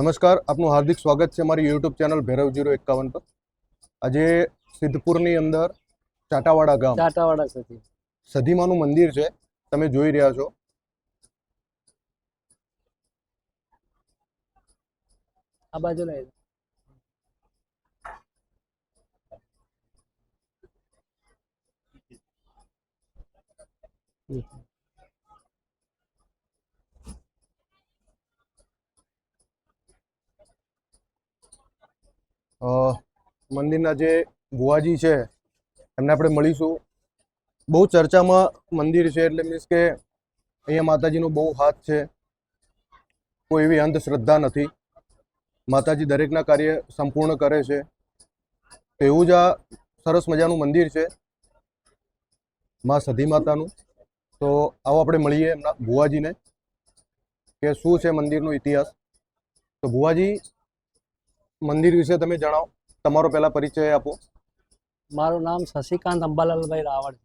નમસ્કાર આપનું હાર્દિક સ્વાગત છે મારી યુટ્યુબ ચેનલ ભૈરવ જીરો એકાવન પર. આજે સિદ્ધપુરની અંદર ચાટાવાડા ગામ ચાટાવાડા સધી સધીમાનું મંદિર છે. તમે જોઈ રહ્યા છો. આ બાજુ લઈ લો. મંદિરના જે ભુવાજી છે, એમને આપણે મળીશું. બહુ ચર્ચામાં મંદિર છે, એટલે મીન્સ કે અહીંયા માતાજીનો બહુ હાથ છે. કોઈ એવી અંધશ્રદ્ધા નથી. માતાજી દરેકના કાર્ય સંપૂર્ણ કરે છે. તો એવું જ આ સરસ મજાનું મંદિર છે, માં સધી માતાનું. તો આવો આપણે મળીએ એમના ભુવાજીને, કે શું છે મંદિરનો ઇતિહાસ. તો ભુવાજી મંદિર વિશે તમે જણાવો. તમારો પહેલા પરિચય આપો. મારું નામ શશિકાંત અંબાલાલભાઈ રાવળ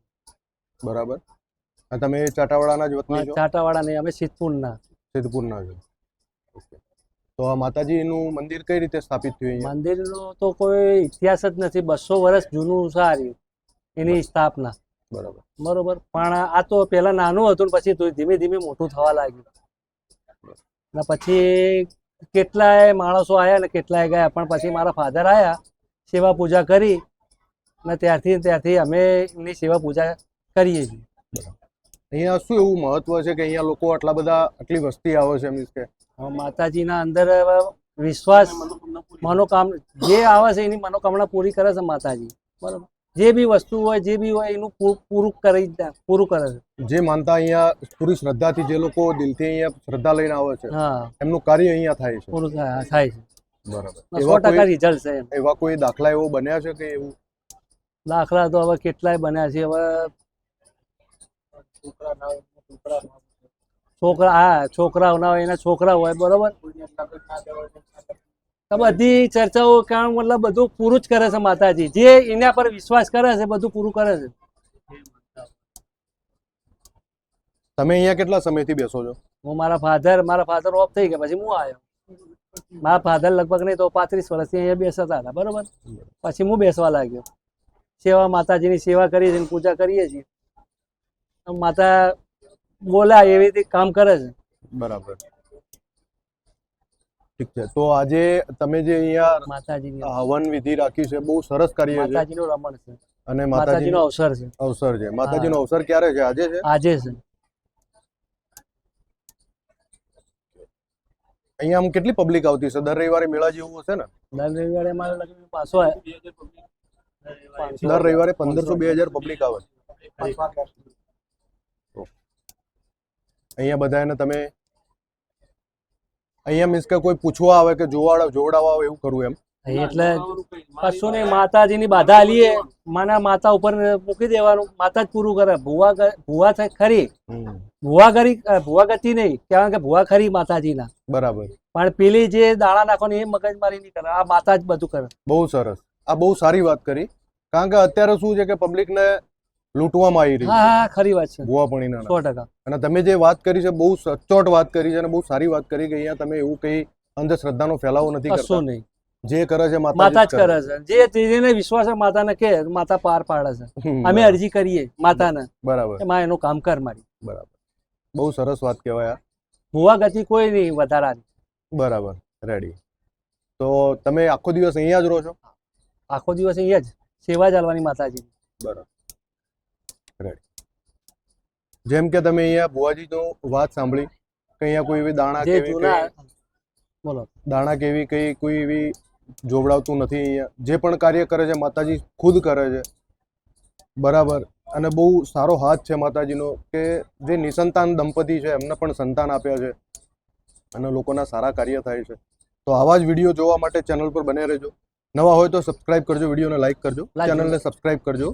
બરાબર. અને તમે ચાટાવાડાના જ વતની છો? ચાટાવાડા નહીં અમે સિદ્ધપુરના. સિદ્ધપુરના છો. ઓકે. તો આ માતાજીનું મંદિર કઈ રીતે સ્થાપિત થયું મંદિરનો તો કોઈ ઇતિહાસ જ નથી બસો વર્ષ જૂનું સારું એની સ્થાપના. બરાબર. બરોબર. પણ આ તો પહેલા નાનું હતું પછી ધીમે ધીમે મોટું થવા લાગ્યું. ને પછી કેટલાય માણસો આવ્યા ને કેટલાય ગયા. પણ પછી મારા ફાધર આવ્યા સેવા પૂજા કરી ને ત્યારથી ત્યારથી અમે એમની સેવા પૂજા કરીએ છીએ. અહીંયા શું એવું મહત્વ છે કે અહીંયા લોકો આટલા બધા આટલી વસ્તી આવે છે મીન્સ કે? માતાજીના અંદર વિશ્વાસ મનોકામ જે આવે છે એની મનોકામના પૂરી કરે છે માતાજી. બરાબર. જે બી વસ્તુ હોય જે બી હોય એનું પૂરું કરી પૂરું કરે છે. જે માનતા અહીંયા પૂરી શ્રદ્ધાથી જે લોકો દિલથી અહીંયા શ્રદ્ધા લઈને આવે છે એમનું કાર્ય અહીંયા થાય છે. પૂરું થાય છે. બરાબર. એવા કોઈ રિઝલ્ટ છે એવા કોઈ દાખલા એવો બન્યા છે કે એવું? દાખલા તો હવે કેટલાય બન્યા છે હવે છોકરા હા છોકરાઓ ના હોય એના છોકરા હોય બરોબર? બધી ચર્ચાઓ કામ મતલબ બધું પૂરું જ કરે છે માતાજી. જે એના પર વિશ્વાસ કરે છે બધું પૂરું કરે છે. તમે અહીંયા કેટલા સમયથી બેસો છો? હું મારા ફાધર મારા ફાધર ઓફ થઈ ગયા પછી હું આવ્યો? મારા ફાધર લગભગ નહીં તો પાંત્રીસ વર્ષથી અહીંયા બેસતા હતા બરોબર? પછી હું બેસવા લાગ્યો. સેવા માતાજીની સેવા કરીએ છીએ પૂજા કરીએ છીએ. માતા બોલા એવી રીતે કામ કરે છે. બરાબર. ઠીક છે. તો આજે તમે જે અહીંયા માતાજીની હવન વિધિ રાખી છે બહુ સરસ કાર્ય છે માતાજીનું રમણ છે. અને માતાજીનો માતાજીનો અવસર છે. અવસર છે. માતાજીનો અવસર ક્યારે છે? આજે છે? આજે છે. અહીંયા આમ કેટલી પબ્લિક આવતી છે દર રવિવારે મેળા જેવું હશે ને? દર રવિવારે મારે લગભગ પાછો દર રવિવારે પંદરસો બે હજાર પબ્લિક આવે. અહીંયા બધાને તમે અહીંયા મીન્સ કે કોઈ પૂછવા આવે કે જોવાડા જોવડાવવા આવે એવું કરવું એમ? એટલે કશું નહીં માતાજીની બાધા આલીએ માના માતા ઉપર મૂકી દેવાનું માતા જ પૂરું કરે. ભુવા ભુવા થાય ખરી. ભુવા કરી ભુવા ગતિ નહીં કારણ કે ભુવા ખરી માતાજીના. બરાબર. પણ પેલી જે દાણા નાખવાની એ મગજમારી નહીં કરે આ માતા જ બધું કરે. બહુ સરસ. આ બહુ સારી વાત કરી. કારણ કે અત્યારે શું છે કે પબ્લિકને લૂંટવામાં આવી રહી હા હા ખરી વાત છે. ભુવાપણીના સો ટકા. અને તમે જે વાત કરી છે બહુ સચોટ વાત કરી છે અને બહુ સારી વાત કરી કે અહીંયા તમે એવું કઈ અંધશ્રદ્ધાનો ફેલાવો નથી કરતા. નહીં. જે કરે છે માતા જ કરે. છે. જે જેને વિશ્વાસ માતાને કે માતા પાર પાડે છે. અમે અરજી કરીએ માતાને બરાબર. એમાં એનું કામ કર મારી. બરાબર. બહુ સરસ વાત કહેવાય ભૂવા ભુવા ગતિ કોઈ નહીં વધારાની. બરાબર. રેડી તો તમે આખો દિવસ અહીંયા જ રહો છો? આખો દિવસ અહીંયા જ. સેવા ચાલવાની માતાજી. બરાબર. રેડી જેમ કે તમે અહીંયા ભુવાજીનો વાત સાંભળી કે અહીંયા કોઈ એવી દાણા કેવી બોલો. દાણા કેવી કઈ કોઈ એવી જોવડાવતું નથી અહીંયા. જે પણ કાર્ય કરે છે માતાજી ખુદ કરે છે. બરાબર. અને બહુ સારો હાથ છે માતાજીનો કે જે નિસંતાન દંપતી છે એમને પણ સંતાન આપ્યા છે. અને લોકોના સારા કાર્ય થાય છે. તો આવા જ વીડિયો જોવા માટે ચેનલ પર બને રહેજો. નવા હોય તો સબસ્ક્રાઇબ કરજો વિડીયોને લાઈક કરજો. ચેનલને સબસ્ક્રાઇબ કરજો.